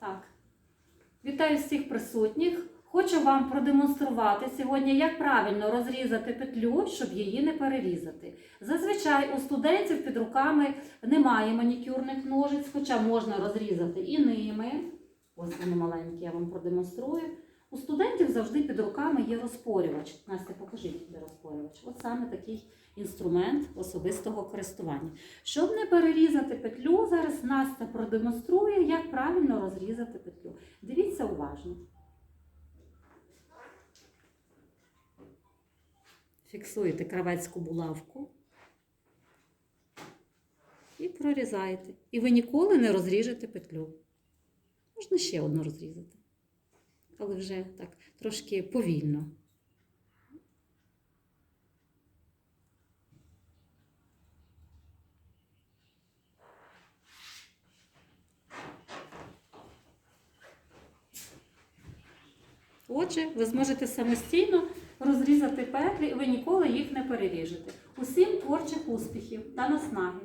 Так. Вітаю всіх присутніх. Хочу вам продемонструвати сьогодні, як правильно розрізати петлю, щоб її не перерізати. Зазвичай у студентів під руками немає манікюрних ножиць, хоча можна розрізати і ними. Ось вони маленькі, я вам продемонструю. У студентів завжди під руками є розпорювач. Настя, покажіть, де розпорювач. От саме такий інструмент особистого користування. Щоб не перерізати петлю, зараз Настя продемонструє, як правильно розрізати петлю. Дивіться уважно. Фіксуєте кравецьку булавку і прорізаєте. І ви ніколи не розріжете петлю. Можна ще одну розрізати, але вже так трошки повільно. Отже, ви зможете самостійно розрізати петлі, і ви ніколи їх не переріжете. Усім творчих успіхів та наснаги!